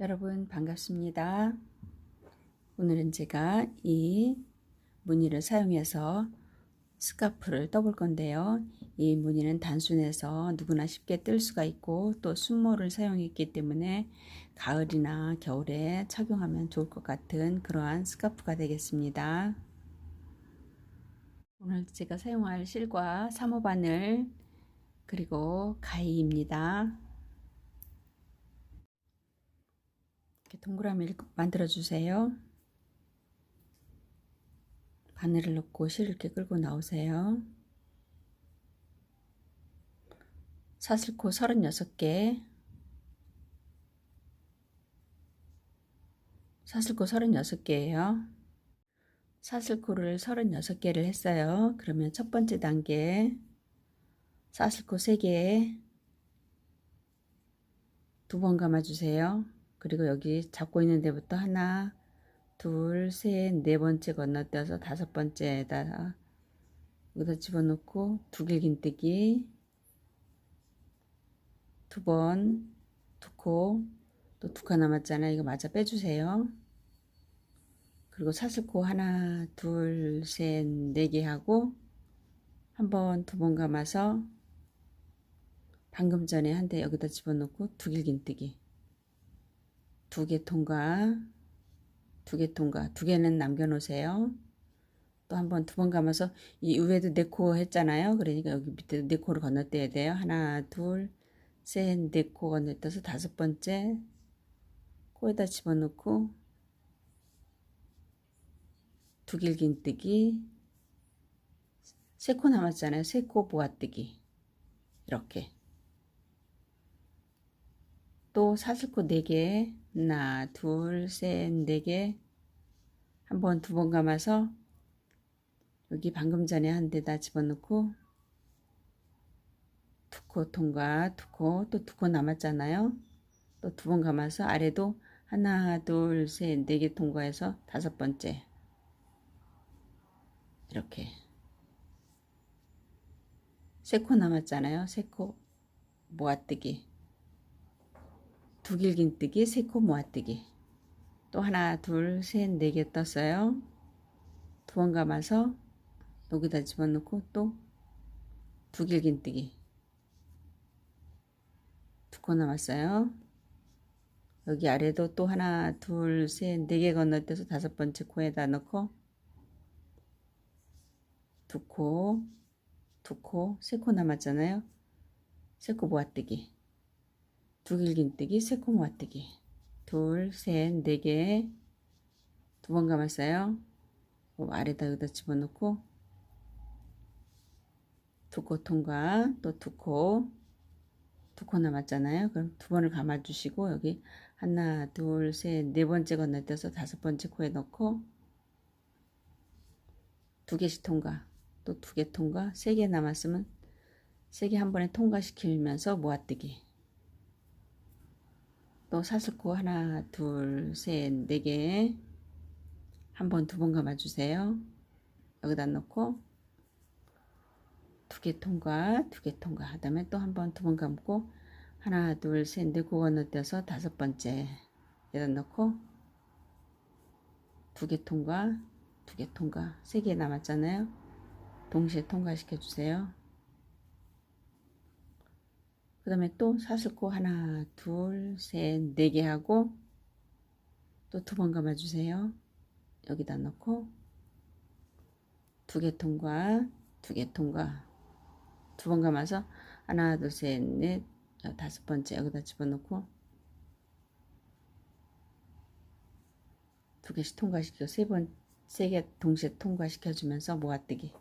여러분 반갑습니다. 오늘은 제가 이 무늬를 사용해서 스카프를 떠볼 건데요. 이 무늬는 단순해서 누구나 쉽게 뜰 수가 있고 또 순모를 사용했기 때문에 가을이나 겨울에 착용하면 좋을 것 같은 그러한 스카프가 되겠습니다. 오늘 제가 사용할 실과 3호 바늘 그리고 가위입니다. 이렇게 동그라미를 만들어 주세요. 바늘을 넣고 실 이렇게 끌고 나오세요. 사슬코 36개 사슬코 36개예요. 사슬코를 36개를 했어요. 그러면 첫 번째 단계 사슬코 3개 두 번 감아주세요. 그리고 여기 잡고 있는 데부터 하나, 둘, 셋, 네 번째 건너뛰어서 다섯 번째에다 여기다 집어넣고 두 길긴뜨기 두 번, 두 코, 또두코 남았잖아요. 이거 마저 빼주세요. 그리고 사슬코 하나, 둘, 셋, 네 개 하고 한 번, 두 번 감아서 방금 전에 한 대 여기다 집어넣고 두 길 긴뜨기 두 개 통과 두 개 통과. 두 개는 남겨 놓으세요. 또 한 번 두 번 감아서 이 위에도 네코 했잖아요. 그러니까 여기 밑에 네 코를 건너뛰어야 돼요. 하나 둘셋 네 코 건너뛰어서 다섯 번째 코에다 집어넣고 두 길긴뜨기. 세 코 남았잖아요. 세 코 보아뜨기. 이렇게 또 사슬코 4개 하나 둘셋 4개 한 번 두 번 감아서 여기 방금 전에 한 대다 집어넣고 두 코 통과 두 코 또 두 코 남았잖아요. 또 두 번 감아서 아래도 하나 둘셋 네 개 통과해서 다섯 번째. 이렇게. 세 코 남았잖아요. 세 코 모아뜨기 두 길긴뜨기, 세 코 모아뜨기. 또 하나, 둘, 셋, 네 개 떴어요. 두 번 감아서 여기다 집어넣고 또 두 길긴뜨기. 두 코 남았어요. 여기 아래도 또 하나, 둘, 셋, 네 개 건너뛰어서 다섯 번째 코에다 넣고 두 코, 두 코, 세 코 남았잖아요. 세 코 모아뜨기. 두 길긴뜨기, 세코 모아뜨기. 둘, 셋, 네 개. 두 번 감았어요. 아래다 여기다 집어넣고 두 코 통과 또 두 코, 두 코 남았잖아요. 그럼 두 번을 감아주시고 여기 하나, 둘, 셋, 네 번째 건너뛰어서 다섯 번째 코에 넣고 두 개씩 통과, 또 두 개 통과, 세 개 남았으면 세 개 한 번에 통과시키면서 모아뜨기. 또 사슬코 하나 둘 셋 네 개. 한 번 두 번 감아 주세요. 여기다 넣고 두 개 통과 두 개 통과. 하다음에 또 한 번 두 번 감고 하나 둘 셋넷 개 건너뛰어서 다섯 번째. 여기다 넣고 두 개 통과 두 개 통과. 세 개 남았잖아요. 동시에 통과시켜 주세요 그 다음에 또 사슬코 하나 둘 셋 네 개 하고 또 두 번 감아 주세요. 여기다 넣고 두 개 통과 두 개 통과. 두 번 감아서 하나 둘 셋 넷 다섯 번째 여기다 집어넣고 두 개씩 통과시키고 세번 세 개 동시에 통과시켜 주면서 모아뜨기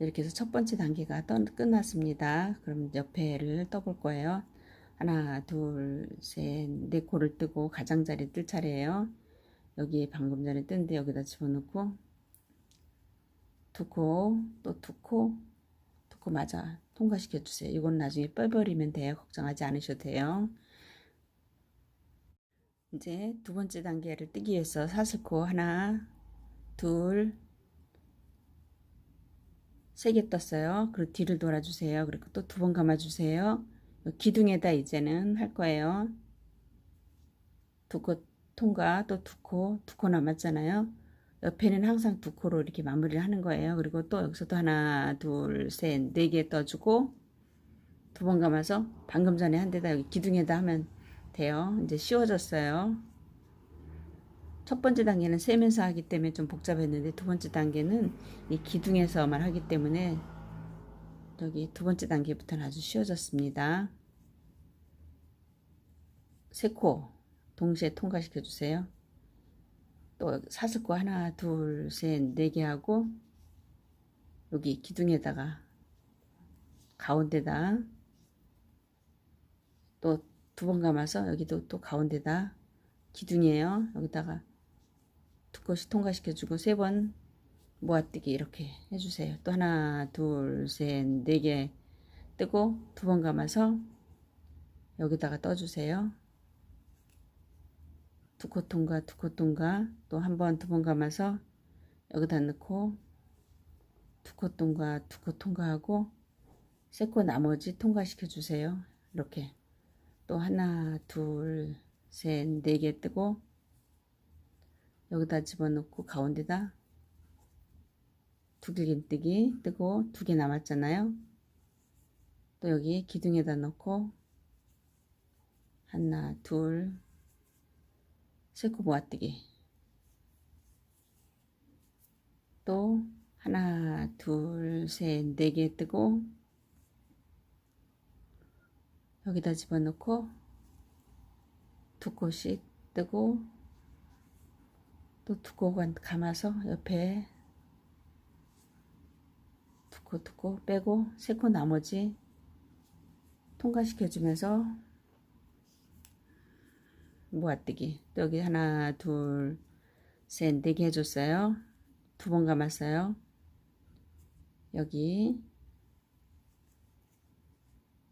이렇게 해서 첫 번째 단계가 떠, 끝났습니다. 그럼 옆에를 떠볼 거예요. 하나, 둘, 셋, 네 코를 뜨고 가장자리 뜰 차례예요. 여기 방금 전에 뜬데 여기다 집어넣고 두 코, 또 두 코, 두 코 맞아 통과시켜 주세요. 이건 나중에 빼버리면 돼요. 걱정하지 않으셔도 돼요. 이제 두 번째 단계를 뜨기 위해서 사슬코 하나, 둘, 세 개 떴어요. 그리고 뒤를 돌아주세요. 그리고 또 두 번 감아주세요. 기둥에다 이제는 할 거예요. 두 코 통과 또 두 코, 두 코 남았잖아요. 옆에는 항상 두 코로 이렇게 마무리를 하는 거예요. 그리고 또 여기서도 하나, 둘, 셋, 네 개 떠주고 두 번 감아서 방금 전에 한 데다 여기 기둥에다 하면 돼요. 이제 씌워졌어요. 첫 번째 단계는 세면서 하기 때문에 좀 복잡했는데 두 번째 단계는 이 기둥에서만 하기 때문에 여기 두 번째 단계부터는 아주 쉬워졌습니다. 세 코 동시에 통과시켜 주세요. 또 사슬코 하나, 둘, 셋, 네 개 하고 여기 기둥에다가 가운데다 또 두 번 감아서 여기도 또 가운데다 기둥이에요. 여기다가 두 곳이 통과시켜주고 세 번 모아뜨기 이렇게 해주세요. 또 하나, 둘, 셋, 네 개 뜨고 두 번 감아서 여기다가 떠주세요. 두코 통과, 두코 통과 또 한 번, 두 번 감아서 여기다 넣고 두코 통과, 두코 통과하고 세 코 나머지 통과시켜 주세요. 이렇게 또 하나, 둘, 셋, 네 개 뜨고 여기다 집어넣고 가운데다 두길긴뜨기 뜨고 두 개 남았잖아요. 또 여기 기둥에다 넣고 하나, 둘, 세코 모아뜨기 또 하나, 둘, 셋, 네 개 뜨고 여기다 집어넣고 두 코씩 뜨고 또두코 감아서 옆에 두코두코 빼고 세코 나머지 통과시켜 주면서 모아뜨기. 또 여기 하나 둘셋 네 개 해줬어요. 두 번 감았어요. 여기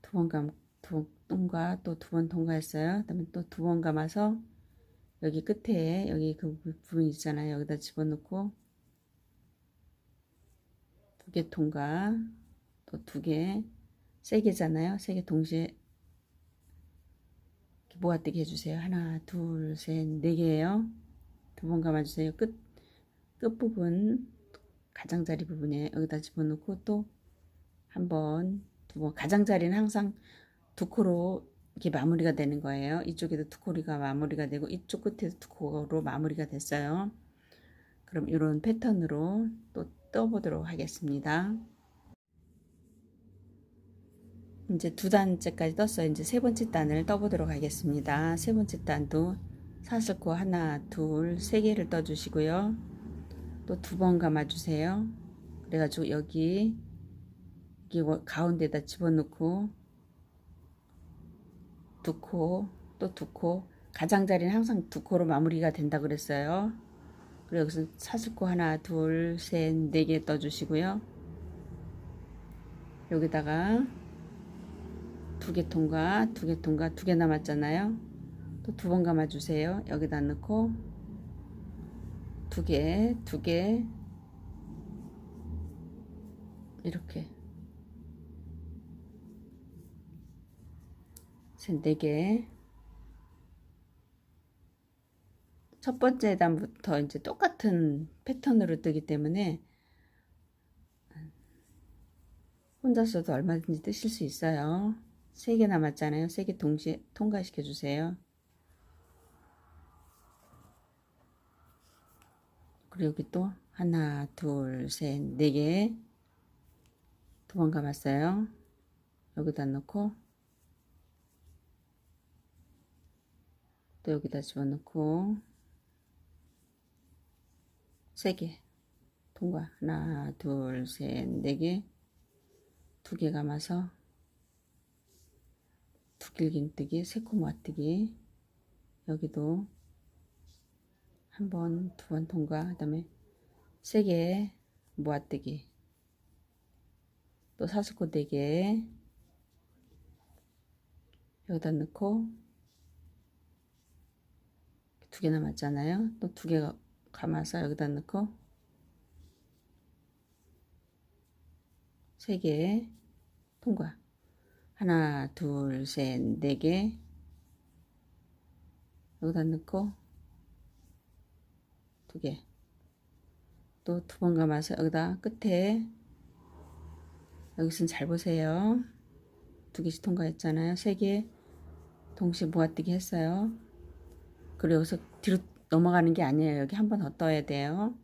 두 번 감, 두 통과 또 두 번 통과했어요. 그 다음에 또 두 번 감아서 여기 끝에 여기 그 부분 있잖아요 여기다 집어넣고 두 개 통과 또 두 개 세 개잖아요 세 개 동시에 모아뜨기 해주세요. 하나, 둘, 셋, 네 개예요. 두 번 감아주세요. 끝, 끝부분, 가장자리 부분에 여기다 집어넣고 또 한 번, 두 번. 가장자리는 항상 두 코로 이렇게 마무리가 되는 거예요. 이쪽에도 두 코리가 마무리가 되고 이쪽 끝에도 두 코로 마무리가 됐어요. 그럼 이런 패턴으로 또 떠보도록 하겠습니다. 이제 두 단째까지 떴어요. 이제 세 번째 단을 떠보도록 하겠습니다. 세 번째 단도 사슬코 하나, 둘, 세 개를 떠주시고요. 또 두 번 감아주세요. 그래가지고 여기, 여기 가운데다 집어넣고 두 코, 또 두 코. 가장자리는 항상 두 코로 마무리가 된다 그랬어요. 그리고 여기서 사슬코 하나, 둘, 셋, 네 개 떠주시고요. 여기다가 두 개 통과, 두 개 통과, 두 개 남았잖아요. 또 두 번 감아주세요. 여기다 넣고 두 개, 두 개, 이렇게 셋, 네 개. 첫 번째 단부터 이제 똑같은 패턴으로 뜨기 때문에 혼자서도 얼마든지 뜨실 수 있어요. 3개 남았잖아요. 3개 동시에 통과시켜 주세요. 그리고 여기 또 하나, 둘, 셋, 네 개. 두번 감았어요. 여기다 넣고 또 여기다 집어넣고 세 개. 통과. 하나, 둘, 셋, 네 개. 두 개 감아서 두 길긴뜨기, 새코모아뜨기 여기도 한 번, 두 번 통과 그 다음에 세 개 모아뜨기 또 사슬코 네 개 여기다 넣고 두 개 남았잖아요 또 두 개 감아서 여기다 넣고 세 개 통과 하나, 둘, 셋, 네 개. 여기다 넣고 두 개. 또 두 번 감아서 여기다 끝에 여기선 잘 보세요. 두 개씩 통과했잖아요. 세 개 동시에 모아뜨기 했어요. 그리고 여기서 뒤로 넘어가는 게 아니에요. 여기 한 번 더 떠야 돼요.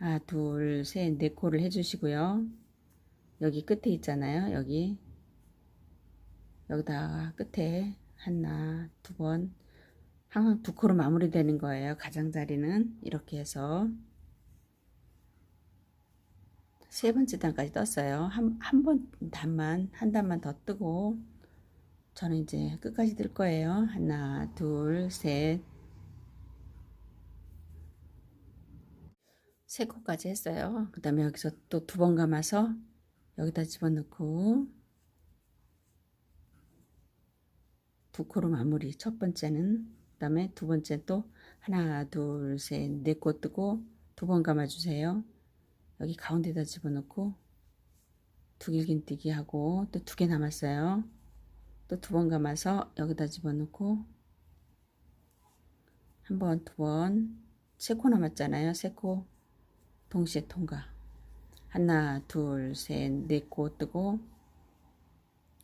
아, 둘, 셋, 네 코를 해주시고요. 여기 끝에 있잖아요. 여기. 여기다가 끝에 하나, 두 번. 항상 두 코로 마무리되는 거예요. 가장자리는. 이렇게 해서. 세 번째 단까지 떴어요. 한, 한 번 단만, 한 단만 더 뜨고, 저는 이제 끝까지 뜰 거예요. 하나, 둘, 셋. 세 코까지 했어요. 그 다음에 여기서 또 두 번 감아서 여기다 집어넣고 두 코로 마무리. 첫 번째는 그 다음에 두 번째 또 하나, 둘, 셋, 네 코 뜨고 두 번 감아주세요. 여기 가운데다 집어넣고 두 길긴뜨기 하고 또 두 개 남았어요. 또 두 번 감아서 여기다 집어넣고 한 번, 두 번, 세 코 남았잖아요. 세 코 동시에 통과. 하나, 둘, 셋, 네코 뜨고.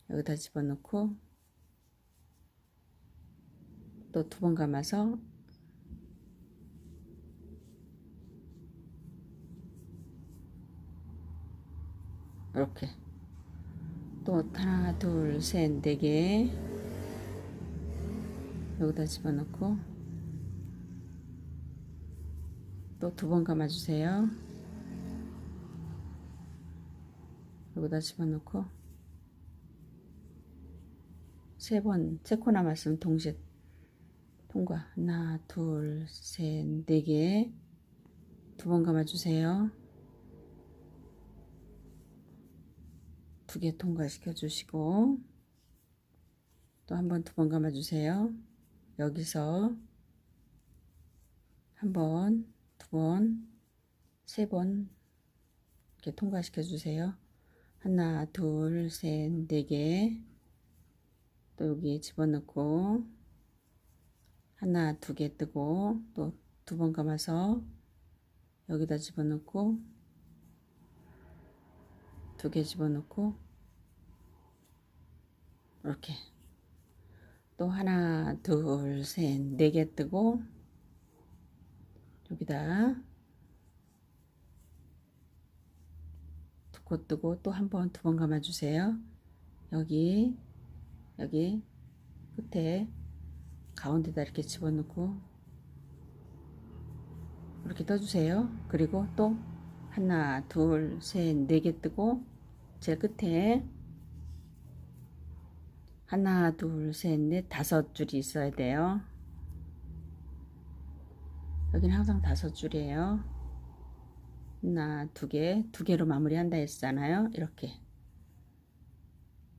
여기다 집어넣고 또 두 번 감아서 이렇게. 또 하나, 둘, 셋, 네 개. 여기다 집어넣고 또 두 번 감아주세요. 여기다 집어넣고 세 번, 세 코 남았으면 동시에 통과. 하나, 둘, 셋, 네 개. 두 번 감아주세요. 두 개 통과시켜 주시고 또 한 번, 두 번 감아주세요. 여기서 한 번, 두 번, 세 번 이렇게 통과시켜 주세요. 하나, 둘, 셋, 네 개. 또 여기 집어넣고 하나, 두 개 뜨고 또 두 번 감아서 여기다 집어넣고 두 개 집어넣고 이렇게 또 하나, 둘, 셋, 네 개 뜨고 여기다 두 코 뜨고 또 한 번, 두 번 감아주세요. 여기, 여기 끝에 가운데다 이렇게 집어넣고 이렇게 떠주세요. 그리고 또 하나, 둘, 셋, 네 개 뜨고 제일 끝에 하나, 둘, 셋, 넷, 다섯 줄이 있어야 돼요. 여기는 항상 다섯 줄이에요. 하나, 두 개, 두 개로 마무리한다 했잖아요. 이렇게.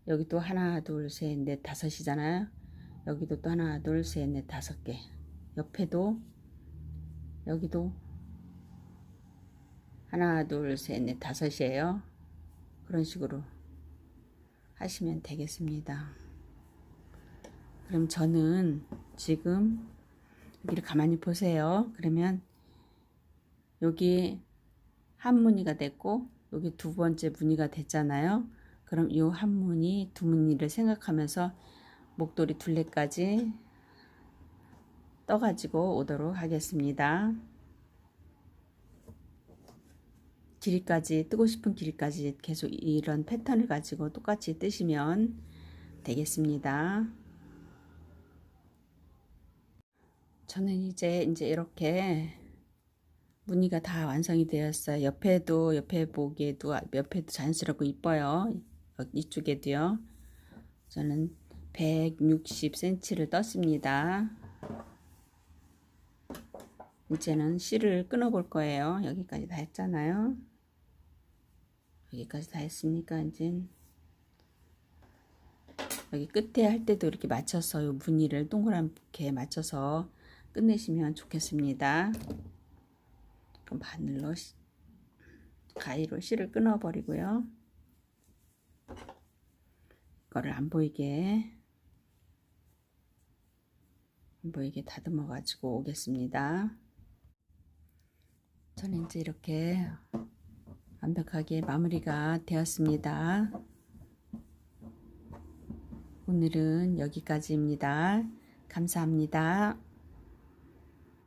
여기 또 하나, 둘, 셋, 넷, 다섯이잖아요. 여기도 또 하나, 둘, 셋, 넷, 다섯 개. 옆에도, 여기도 하나, 둘, 셋, 넷, 다섯이에요. 그런 식으로 하시면 되겠습니다. 그럼 저는 지금 여기를 가만히 보세요. 그러면 여기 한 무늬가 됐고 여기 두 번째 무늬가 됐잖아요. 그럼 이 한 무늬, 두 무늬를 생각하면서 목도리 둘레까지 떠가지고 오도록 하겠습니다. 길이까지 뜨고 싶은 길이까지 계속 이런 패턴을 가지고 똑같이 뜨시면 되겠습니다. 저는 이제 이제 이렇게 무늬가 다 완성이 되었어요. 옆에도 옆에 보기에도 옆에도 자연스럽고 이뻐요. 이쪽에도요. 저는 160cm를 떴습니다. 이제는 실을 끊어 볼 거예요. 여기까지 다 했잖아요. 여기까지 다 했으니까 이제 여기 끝에 할 때도 이렇게 맞춰서 요 무늬를 동그랗게 맞춰서 끝내시면 좋겠습니다. 그럼 바늘로 가위로 실을 끊어 버리고요. 이거를 안 보이게 보이게 다듬어 가지고 오겠습니다. 저는 이제 이렇게 완벽하게 마무리가 되었습니다. 오늘은 여기까지입니다. 감사합니다.